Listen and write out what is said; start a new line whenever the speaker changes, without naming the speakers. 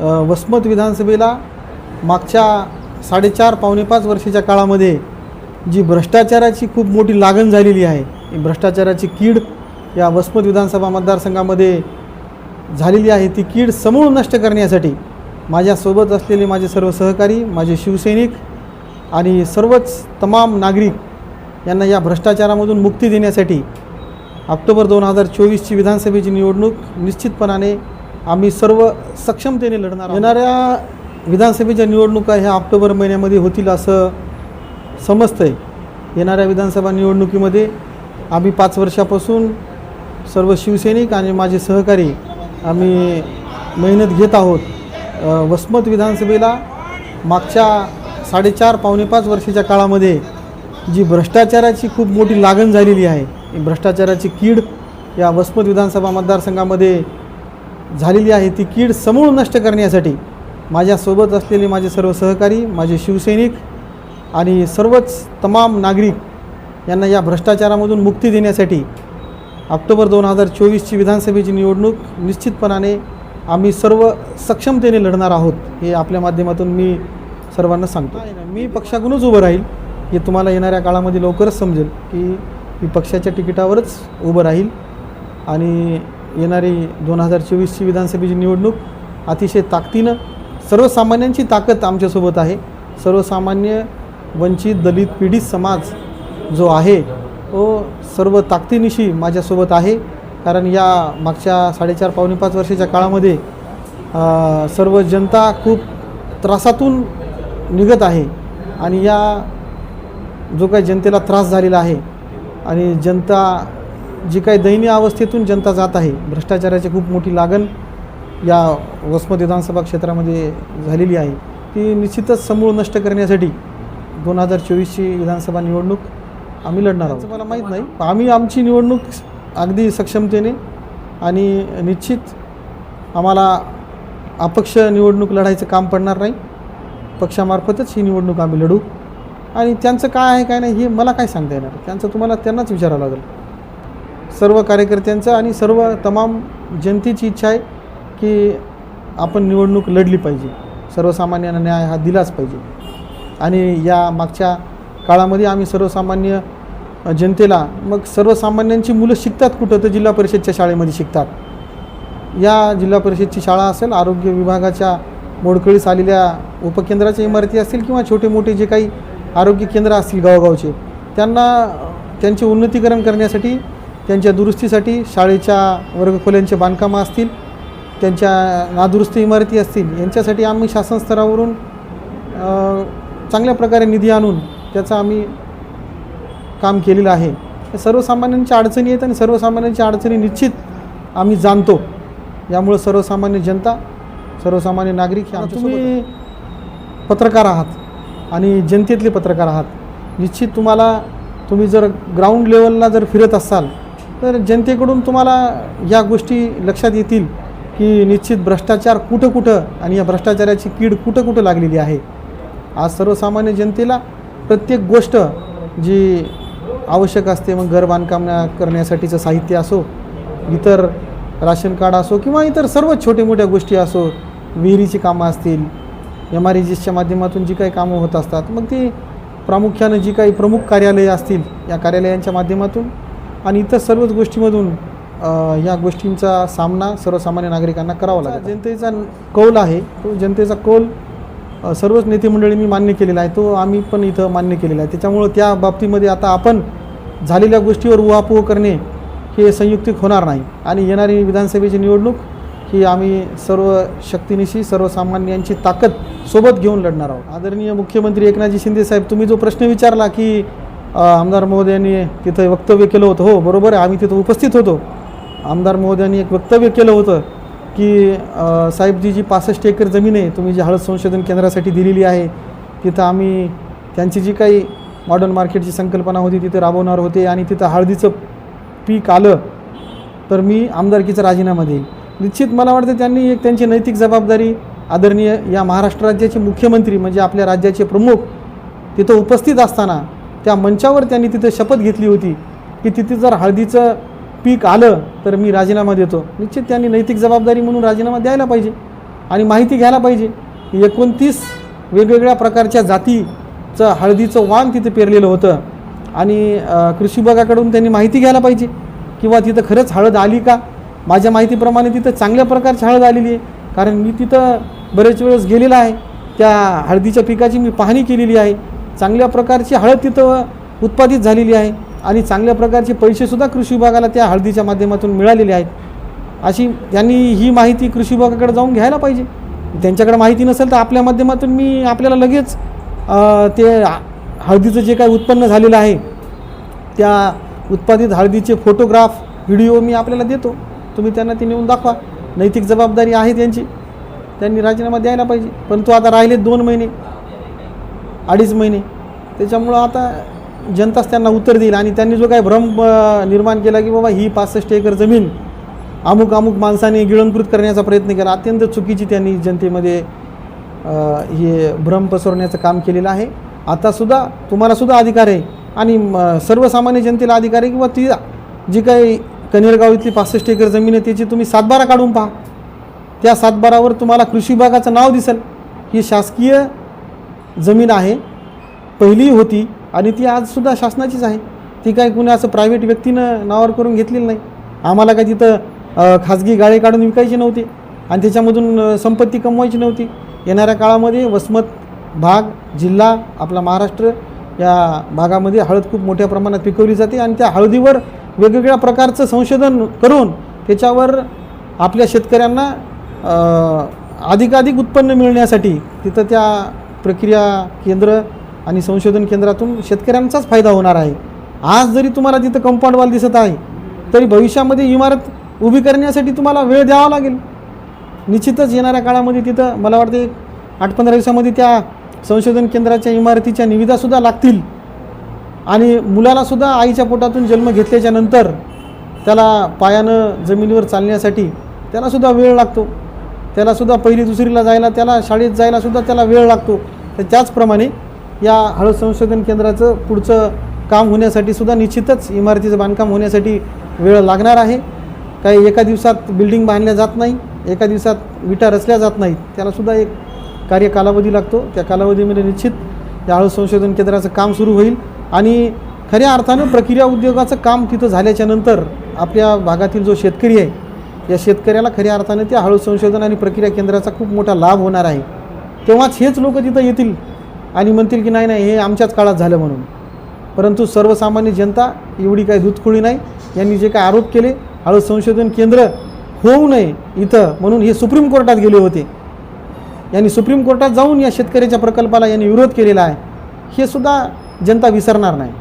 वसमत विधानसभेला मागच्या साडेचार पावणे पाच वर्षाच्या काळामध्ये जी भ्रष्टाचाराची खूप मोठी लागण झालेली आहे भ्रष्टाचाराची कीड या वसमत विधानसभा मतदारसंघामध्ये झालेली आहे ती कीड समूळ नष्ट करण्यासाठी माझ्यासोबत असलेले माझे सर्व सहकारी माझे शिवसैनिक आणि सर्वच तमाम नागरिक यांना या भ्रष्टाचारामधून मुक्ती देण्यासाठी ऑक्टोबर दोन हजार चोवीसची विधानसभेची निवडणूक निश्चितपणाने आम्ही सर्व सक्षमतेने लढणार येणाऱ्या विधानसभेच्या निवडणुका ह्या ऑक्टोबर महिन्यामध्ये होतील असं समजतं आहे येणाऱ्या विधानसभा निवडणुकीमध्ये आम्ही पाच वर्षापासून सर्व शिवसैनिक आणि माझे सहकारी आम्ही मेहनत घेत आहोत. वसमत विधानसभेला मागच्या साडेचार पावणे पाच वर्षाच्या काळामध्ये जी भ्रष्टाचाराची खूप मोठी लागण झालेली आहे भ्रष्टाचाराची कीड या वसमत विधानसभा मतदारसंघामध्ये झालेली आहे ती कीड समूळ नष्ट करण्यासाठी माझ्यासोबत असलेले माझे सर्व सहकारी माझे शिवसैनिक आणि सर्वच तमाम नागरिक यांना या भ्रष्टाचारामधून मुक्ती देण्यासाठी ऑक्टोबर दोन हजार चोवीसची विधानसभेची निवडणूक निश्चितपणाने आम्ही सर्व सक्षमतेने लढणार आहोत हे आपल्या माध्यमातून मी सर्वांना सांगतो. मी पक्षाकडूनच उभं राहील हे तुम्हाला येणाऱ्या काळामध्ये लवकरच समजेल की मी पक्षाच्या तिकिटावरच उभं राहील आणि येणारी दोन हजार चोवीसची विधानसभेची निवडणूक अतिशय ताकदीनं सर्वसामान्यांची ताकद आमच्यासोबत आहे. सर्वसामान्य वंचित दलित पीडित समाज जो आहे तो सर्व ताकदीनिशी माझ्यासोबत आहे. कारण या मागच्या साडेचार पावणे पाच वर्षाच्या काळामध्ये सर्व जनता खूप त्रासातून निघत आहे आणि या जो काही जनतेला त्रास झालेला आहे आणि जनता जी काही दयनीय अवस्थेतून जनता जात आहे भ्रष्टाचाराची खूप मोठी लागण या वसमत विधानसभा क्षेत्रामध्ये झालेली आहे ती निश्चितच समूळ नष्ट करण्यासाठी दोन हजार चोवीसची विधानसभा निवडणूक आम्ही लढणार आहोत. मला माहीत नाही? आम्ही आमची निवडणूक अगदी सक्षमतेने आणि निश्चित आम्हाला अपक्ष निवडणूक लढायचं काम पडणार नाही. पक्षामार्फतच ही निवडणूक आम्ही लढू. आणि त्यांचं काय आहे काय नाही हे मला काय सांगता येणार? त्यांचं तुम्हाला त्यांनाच विचारावं लागेल. सर्व कार्यकर्त्यांचं आणि सर्व तमाम जनतेची इच्छा आहे की आपण निवडणूक लढली पाहिजे. सर्वसामान्यांना न्याय हा दिलाच पाहिजे. आणि या मागच्या काळामध्ये आम्ही सर्वसामान्य जनतेला मग सर्वसामान्यांची मुलं शिकतात कुठं? तर जिल्हा परिषदच्या शाळेमध्ये शिकतात. या जिल्हा परिषदची शाळा असेल आरोग्य विभागाच्या मोडकळीस आलेल्या उपकेंद्राच्या इमारती असतील किंवा छोटे मोठे जे काही आरोग्य केंद्र असतील गावगावचे त्यांना त्यांचे उन्नतीकरण करण्यासाठी त्यांच्या दुरुस्तीसाठी शाळेच्या वर्गखोल्यांचे बांधकामं असतील त्यांच्या नादुरुस्त इमारती असतील यांच्यासाठी आम्ही शासन स्तरावरून चांगल्या प्रकारे निधी आणून त्याचं आम्ही काम केलेलं आहे. सर्वसामान्यांच्या अडचणी आहेत आणि सर्वसामान्यांच्या अडचणी निश्चित आम्ही जाणतो. यामुळं सर्वसामान्य जनता सर्वसामान्य नागरिक हे तुम्ही पत्रकार आहात आणि जनतेतले पत्रकार आहात. निश्चित तुम्हाला तुम्ही जर ग्राउंड लेवलला जर फिरत असाल तर जनतेकडून तुम्हाला या गोष्टी लक्षात येतील की निश्चित भ्रष्टाचार कुठं कुठं आणि या भ्रष्टाचाराची कीड कुठं कुठं लागलेली आहे. आज सर्वसामान्य जनतेला प्रत्येक गोष्ट जी आवश्यक असते मग घर बांधकाम करण्यासाठीचं साहित्य असो इतर राशन कार्ड असो किंवा इतर सर्व छोटे मोठ्या गोष्टी असो विहिरीची कामं असतील एम आर एजीसच्या माध्यमातून जी काही कामं होत असतात मग ती प्रामुख्यानं जी काही प्रमुख कार्यालयं असतील या कार्यालयांच्या माध्यमातून आणि इतर सर्वच गोष्टीमधून या गोष्टींचा सामना सर्वसामान्य नागरिकांना करावा लागेल जनतेचा कौल आहे. तो जनतेचा कौल सर्वच नेते मंडळींनी मान्य केलेला आहे. तो आम्ही पण इथं मान्य केलेला आहे. त्याच्यामुळं त्या बाबतीमध्ये आता आपण झालेल्या गोष्टीवर उहापोह करणे हे संयुक्तिक होणार नाही. आणि येणारी विधानसभेची निवडणूक ही आम्ही सर्व शक्तीनिशी सर्वसामान्यांची ताकद सोबत घेऊन लढणार आहोत. आदरणीय मुख्यमंत्री एकनाथजी शिंदे साहेब तुम्ही जो प्रश्न विचारला की आमदार महोदयांनी तिथं वक्तव्य केलं होतं. हो बरोबर आहे. आम्ही तिथं उपस्थित होतो. आमदार महोदयांनी एक वक्तव्य केलं होतं की साहेबजी जी पासष्ट एकर जमीन आहे तुम्ही जी हळद संशोधन केंद्रासाठी दिलेली आहे तिथं आम्ही त्यांची जी काही मॉडर्न मार्केटची संकल्पना होती तिथे राबवणार होते आणि तिथं हळदीचं पीक आलं तर मी आमदारकीचा राजीनामा देईल निश्चित मला वाटतं त्यांनी एक त्यांची नैतिक जबाबदारी आदरणीय या महाराष्ट्र राज्याचे मुख्यमंत्री म्हणजे आपल्या राज्याचे प्रमुख तिथं उपस्थित असताना त्या मंचावर त्यांनी तिथं शपथ घेतली होती की तिथे जर हळदीचं पीक आलं तर मी राजीनामा देतो. निश्चित त्यांनी नैतिक जबाबदारी म्हणून राजीनामा द्यायला पाहिजे आणि माहिती घ्यायला पाहिजे एकोणतीस वेगवेगळ्या प्रकारच्या जातीचं हळदीचं वाण तिथे पेरलेलं होतं. आणि कृषी विभागाकडून त्यांनी माहिती घ्यायला पाहिजे किंवा तिथं खरंच हळद आली का? माझ्या माहितीप्रमाणे तिथं चांगल्या प्रकारची हळद आलेली आहे. कारण मी तिथं बरेच वेळेस गेलेला आहे. त्या हळदीच्या पिकाची मी पाहणी केलेली आहे. चांगल्या प्रकारची हळद तिथं उत्पादित झालेली आहे आणि चांगल्या प्रकारचे पैसेसुद्धा कृषी विभागाला त्या हळदीच्या माध्यमातून मिळालेले आहेत. अशी त्यांनी ही माहिती कृषी विभागाकडे जाऊन घ्यायला पाहिजे. त्यांच्याकडे माहिती नसेल तर आपल्या माध्यमातून मी आपल्याला लगेच ते हळदीचं जे काही उत्पन्न झालेलं आहे त्या उत्पादित हळदीचे फोटोग्राफ व्हिडिओ मी आपल्याला देतो. तुम्ही त्यांना ते नेऊन दाखवा. नैतिक जबाबदारी आहे त्यांची त्यांनी राजीनामा द्यायला पाहिजे. पण तो आता राहिले दोन महिने. अडीच महिने. त्याच्यामुळं आता जनताच त्यांना उत्तर देईल आणि त्यांनी जो काही भ्रम निर्माण केला की बाबा ही पासष्ट एकर जमीन अमुक अमुक माणसाने गिळंकृत करण्याचा प्रयत्न केला अत्यंत चुकीची त्यांनी जनतेमध्ये हे भ्रम पसरवण्याचं काम केलेलं आहे. आतासुद्धा तुम्हालासुद्धा अधिकार आहे आणि म, सर्वसामान्य जनतेला अधिकार आहे किंवा ती जी काही कनेरगाव इथली पासष्ट एकर जमीन आहे त्याची तुम्ही सातबारा काढून पहा. त्या सातबारावर तुम्हाला कृषी विभागाचं नाव दिसेल. ही शासकीय जमीन आहे पहिली होती आणि ती आजसुद्धा शासनाचीच आहे. ती काय कुणी असं प्रायव्हेट व्यक्तीनं नावावर करून घेतलेलं नाही. आम्हाला काय तिथं खाजगी गाळे काढून विकायची नव्हती आणि त्याच्यामधून संपत्ती कमवायची नव्हती. येणाऱ्या काळामध्ये वसमत भाग जिल्हा आपला महाराष्ट्र या भागामध्ये हळद खूप मोठ्या प्रमाणात पिकवली जाते आणि त्या हळदीवर वेगवेगळ्या प्रकारचं संशोधन करून त्याच्यावर आपल्या शेतकऱ्यांना अधिकाधिक उत्पन्न मिळण्यासाठी तिथं त्या प्रक्रिया केंद्र आणि संशोधन केंद्रातून शेतकऱ्यांचाच फायदा होणार आहे. आज जरी तुम्हाला तिथं कंपाऊंडवाल दिसत आहे तरी भविष्यामध्ये इमारत उभी करण्यासाठी तुम्हाला वेळ द्यावा लागेल. निश्चितच येणाऱ्या काळामध्ये तिथं मला वाटते आठ पंधरा दिवसामध्ये त्या संशोधन केंद्राच्या इमारतीच्या निविदासुद्धा लागतील. आणि मुलालासुद्धा आईच्या पोटातून जन्म घेतल्याच्या नंतर त्याला पायानं जमिनीवर चालण्यासाठी त्यालासुद्धा वेळ लागतो. त्यालासुद्धा पहिली दुसरीला जायला त्याला शाळेत जायलासुद्धा त्याला वेळ लागतो. तर त्याचप्रमाणे या हळद संशोधन केंद्राचं पुढचं काम होण्यासाठी सुद्धा निश्चितच इमारतीचं बांधकाम होण्यासाठी वेळ लागणार आहे. काही एका दिवसात बिल्डिंग बांधल्या जात नाही एका दिवसात विटा रचल्या जात नाहीत. त्यालासुद्धा एक कार्य कालावधी लागतो. त्या कालावधीमध्ये निश्चित या हळद संशोधन केंद्राचं काम सुरू होईल आणि खऱ्या अर्थानं प्रक्रिया उद्योगाचं काम तिथं झाल्याच्यानंतर आपल्या भागातील जो शेतकरी आहे या शेतकऱ्याला खऱ्या अर्थानं त्या हळद संशोधन आणि प्रक्रिया केंद्राचा खूप मोठा लाभ होणार आहे. तेव्हाच हेच लोक तिथं येतील आणि म्हणतील की नाही नाही हे आमच्याच काळात झालं म्हणून. परंतु सर्वसामान्य जनता एवढी काही दूधखोळी नाही. यांनी जे काय आरोप केले हळद संशोधन केंद्र होऊ नये इथं म्हणून हे सुप्रीम कोर्टात गेले होते. यांनी सुप्रीम कोर्टात जाऊन या शेतकऱ्याच्या प्रकल्पाला यांनी विरोध केलेला आहे. हे सुद्धा जनता विसरणार नाही.